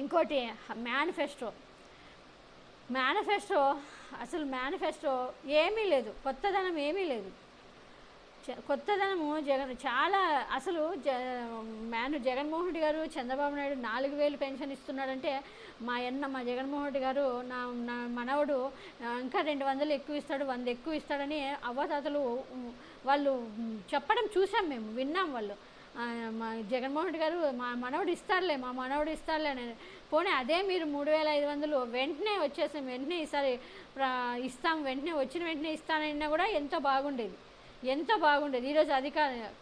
ఇంకోటి manifesto manifesto అసలు manifesto ఏమీ లేదు. కొత్తదనం ఏమీ లేదు. కొత్తదనము జగన్ చాలా అసలు జ మేను జగన్మోహన్ రెడ్డి గారు చంద్రబాబు నాయుడు నాలుగు వేలు పెన్షన్ ఇస్తున్నాడంటే మా అన్న మా జగన్మోహన్ రెడ్డి గారు నా నా మనవడు ఇంకా రెండు వందలు ఎక్కువ ఇస్తాడు వంద ఎక్కువ ఇస్తాడని అవ్వతాతలు వాళ్ళు చెప్పడం చూసాం మేము విన్నాం వాళ్ళు. మా జగన్మోహన్ రెడ్డి గారు మా మనవడు ఇస్తారులే మా మనవడు ఇస్తారులే అని. పోనీ అదే మీరు మూడు వేల ఐదు వందలు వెంటనే వచ్చేసాం వెంటనే ఈసారి ఇస్తాం వెంటనే వచ్చిన వెంటనే ఇస్తానన్నా కూడా ఎంతో బాగుండేది. ఎంతో బాగుండేది ఈరోజు అది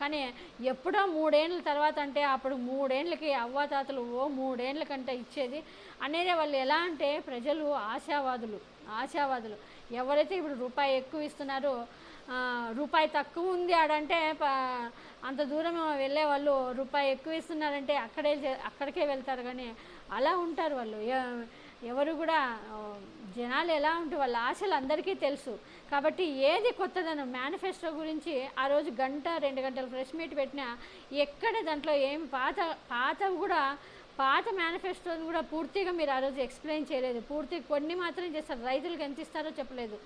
కానీ ఎప్పుడో మూడేళ్ళ తర్వాత అంటే అప్పుడు మూడేళ్ళకి అవ్వాతాతలు ఓ మూడేళ్ళ కంటే ఇచ్చేది. అనేది వాళ్ళు ఎలా అంటే ప్రజలు ఆశావాదులు ఆశావాదులు. ఎవరైతే ఇప్పుడు రూపాయి ఎక్కువ ఇస్తున్నారో రూపాయి తక్కువ ఉంది ఆడంటే ప- అంత దూరం వెళ్ళే వాళ్ళు రూపాయి ఎక్కువ ఇస్తున్నారంటే అక్కడే అక్కడికే వెళ్తారు కానీ అలా ఉంటారు వాళ్ళు. ఎవరు కూడా జనాలు ఎలా ఉంటే వాళ్ళ ఆశలు అందరికీ తెలుసు. కాబట్టి ఏది కొత్తదనం మేనిఫెస్టో గురించి ఆ రోజు గంట రెండు గంటల ఫ్రెష్ మీట్ పెట్టినా ఎక్కడ దాంట్లో ఏం పాత పాత కూడా పాత మేనిఫెస్టోని కూడా పూర్తిగా మీరు ఆ రోజు ఎక్స్ప్లెయిన్ చేయలేదు. పూర్తి కొన్ని మాత్రం చేస్తారు. రైతులకు ఎంత ఇస్తారో చెప్పలేదు.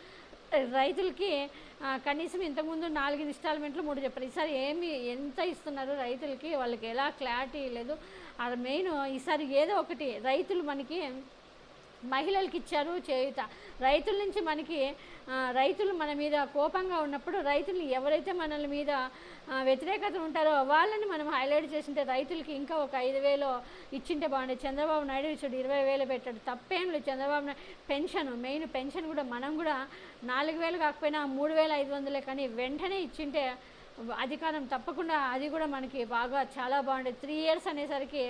రైతులకి కనీసం ఇంతకుముందు నాలుగు ఇన్స్టాల్మెంట్లు మూడు చెప్పారు. ఈసారి ఏమి ఎంత ఇస్తున్నారు రైతులకి? వాళ్ళకి ఎలా క్లారిటీ లేదు. అది మెయిన్ ఈసారి ఏదో ఒకటి రైతులు మనకి మహిళలకు ఇచ్చారు చేయుత రైతుల నుంచి మనకి రైతులు మన మీద కోపంగా ఉన్నప్పుడు రైతులు ఎవరైతే మనల మీద వ్యతిరేకత ఉంటారో వాళ్ళని మనం హైలైట్ చేసింటే రైతులకి ఇంకా ఒక ఐదు వేలు ఇచ్చింటే బాగుండేది. చంద్రబాబు నాయుడు ఇచ్చాడు ఇరవై వేలు పెట్టాడు. తప్పేం లేదు. Chandrababu Naidu pension main pension కూడా మనం కూడా నాలుగు వేలు కాకపోయినా మూడు వేల ఐదు వందలే కానీ వెంటనే ఇచ్చింటే అధికారం తప్పకుండా అది కూడా మనకి బాగా చాలా బాగుండేది. త్రీ ఇయర్స్ అనేసరికి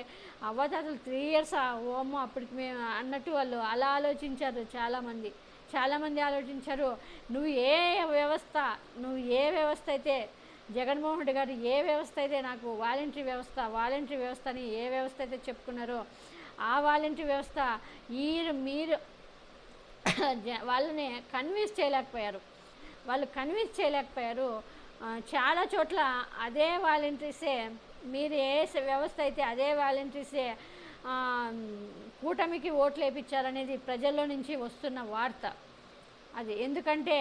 అవ్వతాతలు త్రీ ఇయర్స్ ఓమో అప్పటికి మేము అన్నట్టు వాళ్ళు అలా ఆలోచించారు చాలామంది. చాలామంది ఆలోచించారు నువ్వు ఏ వ్యవస్థ నువ్వు ఏ వ్యవస్థ అయితే జగన్మోహన్ రెడ్డి గారు ఏ వ్యవస్థ అయితే నాకు వాలంటరీ వ్యవస్థ వాలంటరీ వ్యవస్థ అని ఏ వ్యవస్థ అయితే చెప్పుకున్నారో ఆ వాలంటరీ వ్యవస్థ ఈ మీరు వాళ్ళని కన్విన్స్ చేయలేకపోయారు. వాళ్ళు కన్విన్స్ చేయలేకపోయారు. చాలా చోట్ల అదే వాలంటీర్సే మీరు ఏ వ్యవస్థ అయితే అదే వాలంటీర్సే కూటమికి ఓట్లు వేయించారనేది ప్రజల్లో నుంచి వస్తున్న వార్త. అది ఎందుకంటే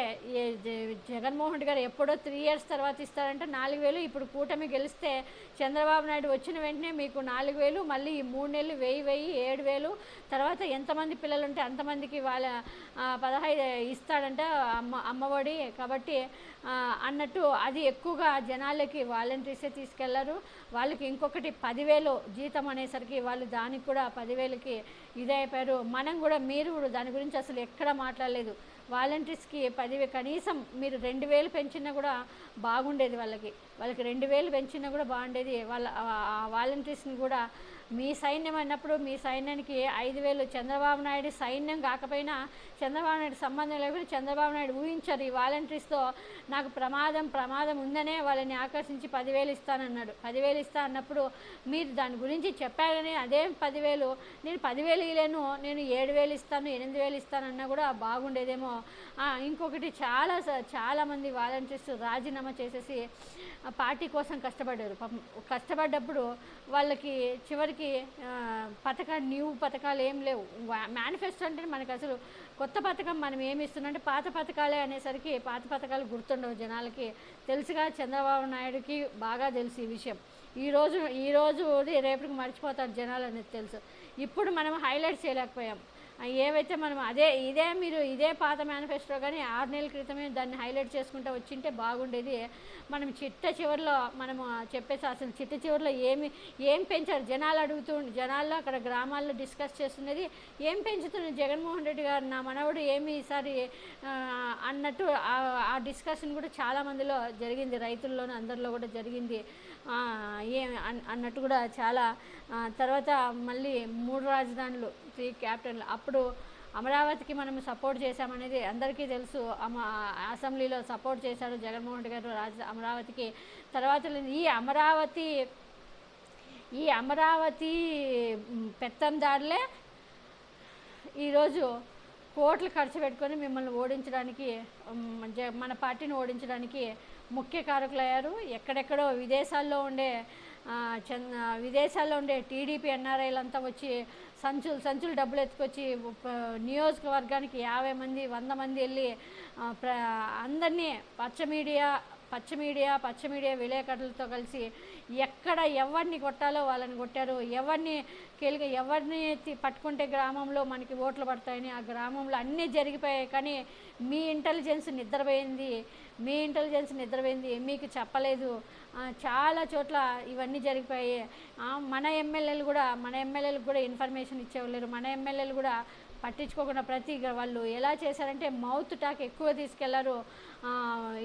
జగన్మోహన్ రెడ్డి గారు ఎప్పుడో త్రీ ఇయర్స్ తర్వాత ఇస్తారంటే నాలుగు వేలు ఇప్పుడు కూటమి గెలిస్తే చంద్రబాబు నాయుడు వచ్చిన వెంటనే మీకు నాలుగు వేలు మళ్ళీ ఈ మూడు నెలలు వెయ్యి వెయ్యి ఏడు వేలు. తర్వాత ఎంతమంది పిల్లలు ఉంటే అంతమందికి వాళ్ళ పదహైదు ఇస్తాడంట అమ్మ అమ్మఒడి. కాబట్టి అన్నట్టు అది ఎక్కువగా జనాలకి వాలంటీర్సే తీసుకెళ్ళరు. వాళ్ళకి ఇంకొకటి పదివేలు జీతం అనేసరికి వాళ్ళు దానికి కూడా పదివేలకి ఇదైపోయారు మనం కూడా మీరు కూడా దాని గురించి అసలు ఎక్కడ మాట్లాడలేదు. వాలంటీర్స్కి పదివే కనీసం మీరు రెండు వేలు పెంచినా కూడా బాగుండేది వాళ్ళకి. వాళ్ళకి రెండు వేలు పెంచినా కూడా బాగుండేది. వాళ్ళ ఆ- వాలంటీర్స్ని కూడా మీ సైన్యం అన్నప్పుడు మీ సైన్యానికి ఐదు వేలు చంద్రబాబు నాయుడు సైన్యం కాకపోయినా చంద్రబాబు నాయుడు సంబంధం లేకపోతే చంద్రబాబు నాయుడు ఊహించారు ఈ వాలంటీర్స్తో నాకు ప్రమాదం ప్రమాదం ఉందనే వాళ్ళని ఆకర్షించి పదివేలు ఇస్తానన్నాడు. పదివేలు ఇస్తా అన్నప్పుడు మీరు దాని గురించి చెప్పారని అదే పదివేలు నేను పదివేలు ఇవ్వలేను నేను ఏడు వేలు ఇస్తాను ఎనిమిది వేలు ఇస్తానన్నా కూడా బాగుండేదేమో. ఇంకొకటి చాలా చాలామంది వాలంటీర్స్ రాజీనామా చేసేసి పార్టీ కోసం కష్టపడ్డారు కష్టపడ్డప్పుడు వాళ్ళకి చివరికి పథకాలు న్యూ పథకాలు ఏం లేవు. మేనిఫెస్టో అంటే మనకు అసలు కొత్త పథకం మనం ఏమి ఇస్తున్నామంటే పాత పథకాలే అనేసరికి పాత పథకాలు గుర్తుండవు జనాలకి. తెలుసుగా చంద్రబాబు నాయుడుకి బాగా తెలుసు ఈ విషయం. ఈ రోజు రేపటికి మర్చిపోతారు జనాలు అనేది తెలుసు. ఇప్పుడు మనం హైలైట్ చేయలేకపోయాం. ఏవైతే మనం అదే ఇదే మీరు ఇదే పాత మేనిఫెస్టో కానీ ఆరు నెలల క్రితమే దాన్ని హైలైట్ చేసుకుంటూ వచ్చింటే బాగుండేది. మనం చిట్ట చివరిలో మనము చెప్పేసి అసలు చిట్ట చివరిలో ఏమి ఏం పెంచారు? జనాలు అడుగుతూ జనాల్లో అక్కడ గ్రామాల్లో డిస్కస్ చేస్తున్నది. ఏం పెంచుతున్నారు జగన్మోహన్ రెడ్డి గారు? నా మనవడు ఏమి ఈసారి అన్నట్టు ఆ- డిస్కషన్ కూడా చాలా మందిలో జరిగింది. రైతుల్లోనూ అందరిలో కూడా జరిగింది. ఏ అన్- అన్నట్టు కూడా చాలా తర్వాత మళ్ళీ మూడు రాజధానులు త్రీ క్యాపిటల్ అప్పుడు అమరావతికి మనం సపోర్ట్ చేశామనేది అందరికీ తెలుసు. అసెంబ్లీలో సపోర్ట్ చేశారు జగన్మోహన్ రెడ్డి గారు రాజ అమరావతికి. తర్వాత ఈ అమరావతి ఈ అమరావతి పెత్తందారులే ఈరోజు కోట్లు ఖర్చు పెట్టుకొని మిమ్మల్ని ఓడించడానికి మన పార్టీని ఓడించడానికి ముఖ్య కారకులయ్యారు. ఎక్కడెక్కడో విదేశాల్లో ఉండే చంద విదేశాల్లో ఉండే టీడీపీ ఎన్ఆర్ఐలంతా వచ్చి సంచులు సంచులు డబ్బులు ఎత్తుకొచ్చి నియోజకవర్గానికి యాభై మంది వంద మంది వెళ్ళి ప్ర అందరినీ పచ్చ మీడియా పచ్చ మీడియా పచ్చ మీడియా విలేకరులతో కలిసి ఎక్కడ ఎవరిని కొట్టాలో వాళ్ళని కొట్టారు. ఎవరిని కేలిగా ఎవరిని పట్టుకుంటే గ్రామంలో మనకి ఓట్లు పడతాయని ఆ గ్రామంలో అన్నీ జరిగిపోయాయి. కానీ మీ ఇంటెలిజెన్స్ నిద్రపోయింది. మీ ఇంటెలిజెన్స్ నిద్రపోయింది. మీకు చెప్పలేదు. చాలా చోట్ల ఇవన్నీ జరిగిపోయాయి. మన ఎమ్మెల్యేలు కూడా మన ఎమ్మెల్యేలకు కూడా ఇన్ఫర్మేషన్ ఇచ్చేవాళ్ళు మన ఎమ్మెల్యేలు కూడా పట్టించుకోకుండా ప్రతి వాళ్ళు ఎలా చేశారంటే మౌత్ టాక్ ఎక్కువ తీసుకెళ్ళారు.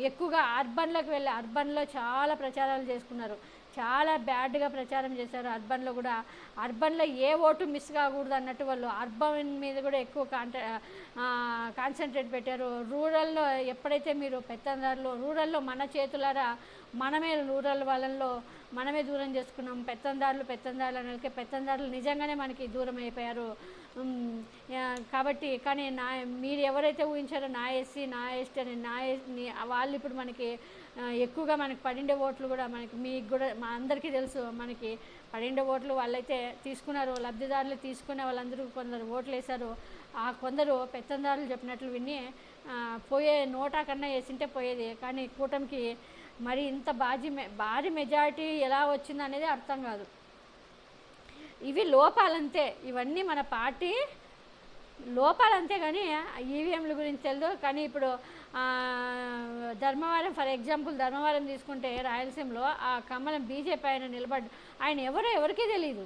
ఎక్కువగా అర్బన్లోకి వెళ్ళి అర్బన్లో చాలా ప్రచారాలు చేసుకున్నారు. చాలా బ్యాడ్గా ప్రచారం చేశారు అర్బన్లో కూడా. అర్బన్లో ఏ ఓటు మిస్ కాకూడదు అన్నట్టు వాళ్ళు అర్బన్ మీద కూడా ఎక్కువ కాంట కాన్సన్ట్రేట్ పెట్టారు. రూరల్లో ఎప్పుడైతే మీరు పెత్తందారులు రూరల్లో మన చేతులారా మనమే రూరల్ వాళ్ళలో మనమే దూరం చేసుకున్నాం. పెత్తందారులు పెత్తందారులు అనేకే పెత్తందారులు నిజంగానే మనకి దూరం అయిపోయారు. కాబట్టి కానీ నా మీరు ఎవరైతే ఊహించారో నా ఎస్సీ నా ఎస్టీ అని నా ఎస్- వాళ్ళు ఇప్పుడు మనకి ఎక్కువగా మనకి పడిండే ఓట్లు కూడా మనకి మీకు కూడా మా అందరికీ తెలుసు మనకి పడిండే ఓట్లు వాళ్ళైతే తీసుకున్నారు లబ్ధిదారులు తీసుకునే వాళ్ళందరూ కొందరు ఓట్లు వేశారు. ఆ కొందరు పెత్తందారులు చెప్పినట్లు విని పోయే నోటా కన్నా వేసింటే పోయేది. కానీ కూటమికి మరి ఇంత బాజీ మె భారీ మెజారిటీ ఎలా వచ్చిందనేది అర్థం కాదు. ఇవి లోపాలంతే. ఇవన్నీ మన పార్టీ లోపాలంతే కానీ ఈవీఎంల గురించి తెలియదు కానీ ఇప్పుడు ధర్మవరం ఫర్ ఎగ్జాంపుల్ ధర్మవరం తీసుకుంటే రాయలసీమలో ఆ కమలం బీజేపీ ఆయన నిలబడ్డ ఆయన ఎవరో ఎవరికీ తెలియదు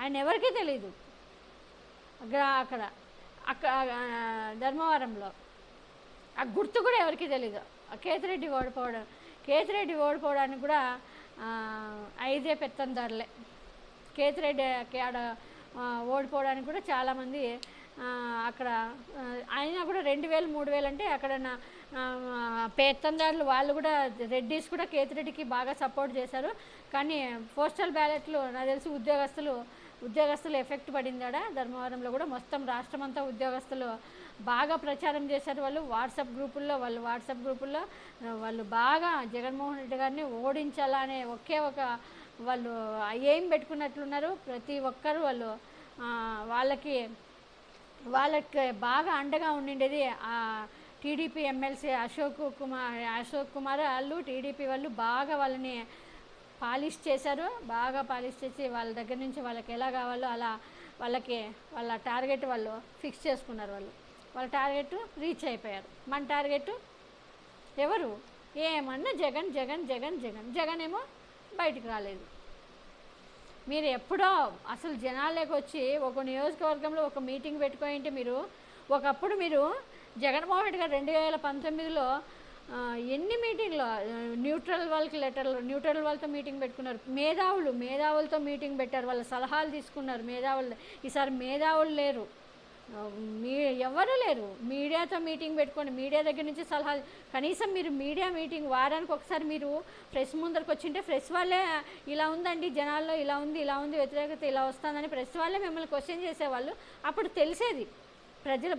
ఆయన ఎవరికీ తెలియదు అక్కడ అక్కడ ధర్మవరంలో. ఆ గుర్తు కూడా ఎవరికీ తెలీదు. ఆ కేతిరెడ్డి ఓడిపోవడం కేతిరెడ్డి ఓడిపోవడానికి కూడా ఐదే పెత్తందారులే కేతిరెడ్డి ఆడ ఓడిపోవడానికి కూడా చాలామంది అక్కడ అయినా కూడా రెండు వేలు మూడు వేలు అంటే అక్కడ నా- వాళ్ళు కూడా రెడ్డిస్ కూడా కేతిరెడ్డికి బాగా సపోర్ట్ చేశారు. కానీ పోస్టల్ బ్యాలెట్లు నాకు తెలిసి ఉద్యోగస్తులు ఉద్యోగస్తులు ఎఫెక్ట్ పడిందాడ ధర్మవరంలో కూడా మొత్తం రాష్ట్రం అంతా ఉద్యోగస్తులు బాగా ప్రచారం చేశారు వాళ్ళు. వాట్సాప్ గ్రూపుల్లో వాళ్ళు వాట్సాప్ గ్రూపుల్లో వాళ్ళు బాగా జగన్మోహన్ రెడ్డి గారిని ఓడించాలనే ఒకే ఒక వాళ్ళు ఏం పెట్టుకున్నట్లున్నారు? ప్రతి ఒక్కరు వాళ్ళు వాళ్ళకి వాళ్ళకి బాగా అండగా ఉండిండేది ఆ టీడీపీ ఎమ్మెల్సీ అశోక్ కుమార్ అశోక్ కుమార్ వాళ్ళు టీడీపీ వాళ్ళు బాగా వాళ్ళని పాలిష్ చేశారు. బాగా పాలిష్ చేసి వాళ్ళ దగ్గర నుంచి వాళ్ళకి ఎలా కావాలో అలా వాళ్ళకి వాళ్ళ టార్గెట్ వాళ్ళు ఫిక్స్ చేసుకున్నారు వాళ్ళు. వాళ్ళ టార్గెట్ రీచ్ అయిపోయారు. మన టార్గెట్ ఎవరు? ఏమన్నా జగన్ జగన్ జగన్ జగన్ జగన్ ఏమో బయటికి రాలేదు. మీరు ఎప్పుడో అసలు జనాలకు వచ్చి ఒక నియోజకవర్గంలో ఒక మీటింగ్ పెట్టుకోయింటే మీరు ఒకప్పుడు మీరు జగన్మోహన్ రెడ్డి గారు రెండు వేల పంతొమ్మిదిలో ఎన్ని మీటింగ్లో న్యూట్రల్ వాళ్ళకి లెటర్లు న్యూట్రల్ వాళ్ళతో మీటింగ్ పెట్టుకున్నారు. మేధావులు మేధావులతో మీటింగ్ పెట్టారు వాళ్ళ సలహాలు తీసుకున్నారు మేధావులు ఈసారి మేధావులు లేరు. మీ ఎవరు లేరు. మీడియాతో మీటింగ్ పెట్టుకోండి. మీడియా దగ్గర నుంచి సలహాలు. కనీసం మీరు మీడియా మీటింగ్ వారానికి ఒకసారి మీరు ప్రెస్ ముందరకు వచ్చింటే ప్రెస్ వాళ్ళే ఇలా ఉందండి జనాల్లో ఇలా ఉంది ఇలా ఉంది వ్యతిరేకత ఇలా వస్తుందని ప్రెస్ వాళ్ళే మిమ్మల్ని క్వశ్చన్ చేసేవాళ్ళు. అప్పుడు తెలిసేది. ప్రజల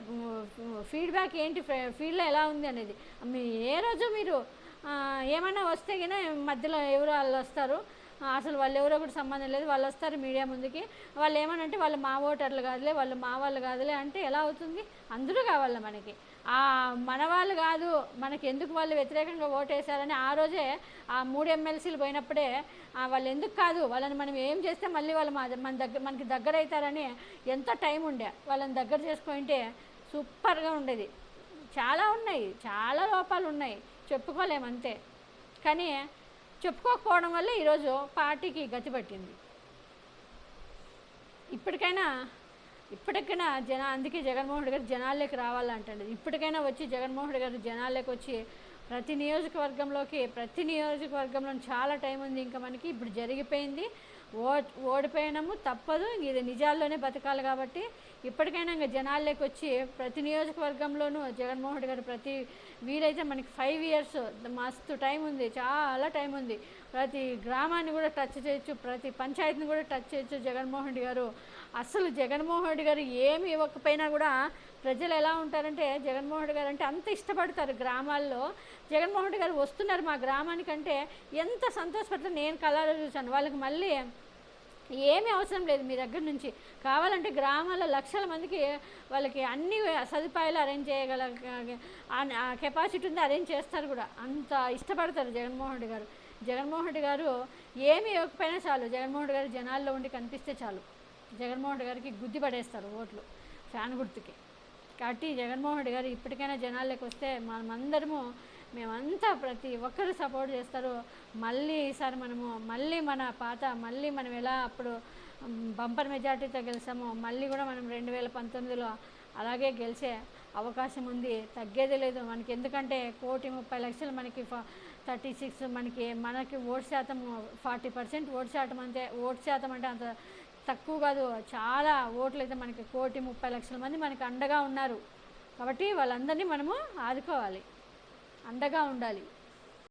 ఫీడ్బ్యాక్ ఏంటి ఫీల్డ్లో ఎలా ఉంది అనేది. మీ ఏ రోజు మీరు ఏమైనా వస్తే కానీ మధ్యలో ఎవరు వాళ్ళు వస్తారు. అసలు వాళ్ళు ఎవరో ఒకటి సంబంధం లేదు. వాళ్ళు వస్తారు మీడియా ముందుకి. వాళ్ళు ఏమనంటే వాళ్ళు మా ఓటర్లు కాదులే వాళ్ళు మా వాళ్ళు కాదులే అంటే ఎలా అవుతుంది? అందరూ కావాలి మనకి. ఆ మన వాళ్ళు కాదు మనకి ఎందుకు వాళ్ళు వ్యతిరేకంగా ఓటేశారని ఆ రోజే ఆ మూడు ఎమ్మెల్సీలు పోయినప్పుడే వాళ్ళు ఎందుకు కాదు? వాళ్ళని మనం ఏం చేస్తే మళ్ళీ వాళ్ళు మా మన దగ్గర మనకి దగ్గర అవుతారని ఎంత టైం ఉండే. వాళ్ళని దగ్గర చేసుకుంటే సూపర్గా ఉండేది. చాలా ఉన్నాయి. చాలా లోపాలు ఉన్నాయి చెప్పుకోలేము అంతే కానీ చెప్పుకోకపోవడం వల్ల ఈరోజు పార్టీకి గతి పట్టింది. ఇప్పటికైనా ఇప్పటికైనా జన అందుకే జగన్మోహన్ రెడ్డి గారు జనాల్లోకి రావాలంటే ఇప్పటికైనా వచ్చి జగన్మోహన్ రెడ్డి గారు జనాల్లోకి వచ్చి ప్రతి నియోజకవర్గంలోకి ప్రతి నియోజకవర్గంలో చాలా టైం ఉంది ఇంకా మనకి. ఇప్పుడు జరిగిపోయింది. ఓ ఓడిపోయినాము తప్పదు. ఇది నిజాల్లోనే బతకాలి కాబట్టి ఇప్పటికైనా ఇంకా జనాల్లోకి వచ్చి ప్రతి నియోజకవర్గంలోనూ జగన్మోహన్ రెడ్డి గారు ప్రతి వీలైతే మనకి ఫైవ్ ఇయర్స్ మస్తు టైం ఉంది చాలా టైం ఉంది. ప్రతి గ్రామాన్ని కూడా టచ్ చేయొచ్చు ప్రతి పంచాయతీని కూడా టచ్ చేయొచ్చు జగన్మోహన్ రెడ్డి గారు. అసలు జగన్మోహన్ రెడ్డి గారు ఏమి ఇవ్వకపోయినా కూడా ప్రజలు ఎలా ఉంటారంటే జగన్మోహన్ రెడ్డి గారు అంటే అంత ఇష్టపడతారు గ్రామాల్లో. జగన్మోహన్ రెడ్డి గారు వస్తున్నారు మా గ్రామానికంటే ఎంత సంతోషపడతారు నేను కళలో చూశాను. వాళ్ళకి మళ్ళీ ఏమీ అవసరం లేదు మీ దగ్గర నుంచి. కావాలంటే గ్రామాల లక్షల మందికి వాళ్ళకి అన్ని సదుపాయాలు అరేంజ్ చేయగల కెపాసిటీ ఉంది అరేంజ్ చేస్తారు కూడా. అంత ఇష్టపడతారు జగన్మోహన్ రెడ్డి గారు. జగన్మోహన్ రెడ్డి గారు ఏమి ఇవ్వకపోయినా చాలు. జగన్మోహన్ రెడ్డి గారు జనాల్లో ఉండి కనిపిస్తే చాలు. జగన్మోహన్ రెడ్డి గారికి గుద్ది పడేస్తారు ఓట్లు ఫ్యాన్ గుర్తుకి. కాబట్టి జగన్మోహన్ రెడ్డి గారు ఇప్పటికైనా జనాల్లోకి వస్తే మనమందరము మేమంతా ప్రతి ఒక్కరు సపోర్ట్ చేస్తారు. మళ్ళీ ఈసారి మనము మళ్ళీ మన పాత మళ్ళీ మనం ఎలా అప్పుడు బంపర్ మెజార్టీతో గెలిచామో మళ్ళీ కూడా మనం రెండు వేల పంతొమ్మిదిలో అలాగే గెలిచే అవకాశం ఉంది. తగ్గేది లేదు. మనకి ఎందుకంటే కోటి ముప్పై లక్షలు మనకి థర్టీ సిక్స్ మనకి మనకి ఓటు శాతం ఫార్టీ పర్సెంట్ ఓటు శాతం అంతే ఓటు శాతం అంటే అంత తక్కువ కాదు. చాలా ఓట్లు అయితే మనకి కోటి ముప్పై లక్షల మంది మనకి అండగా ఉన్నారు. కాబట్టి వాళ్ళందరినీ మనము ఆదుకోవాలి. అండగా ఉండాలి.